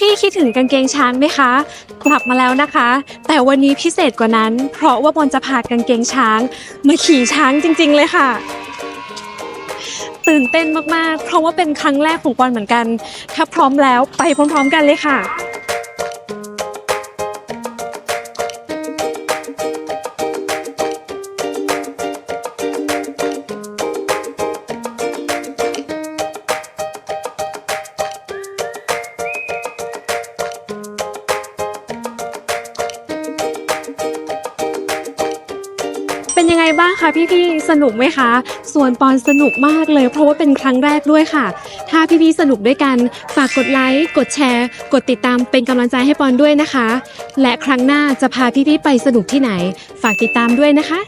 พี่ๆคิดถึงกางเกงช้างไหมคะ กลับมาแล้วนะคะ แต่วันนี้พิเศษกว่านั้น เพราะว่าบอลจะพากางเกงช้าง มาขี่ช้างจริง ๆ เลยค่ะ ตื่นเต้นมากๆ เพราะว่าเป็นครั้งแรกของบอลเหมือนกัน ถ้าพร้อมแล้วไปพร้อม ๆ กันเลยค่ะ เป็นยังไงบ้างคะพี่ๆ สนุกไหมคะ ส่วนปอนสนุกมากเลย เพราะว่าเป็นครั้งแรกด้วยค่ะ ถ้าพี่ๆ สนุกด้วยกัน ฝากกดไลค์ กดแชร์ กดติดตามเป็นกำลังใจให้ปอนด้วยนะคะ และครั้งหน้าจะพาพี่ๆ ไปสนุกที่ไหน ฝากติดตามด้วยนะคะ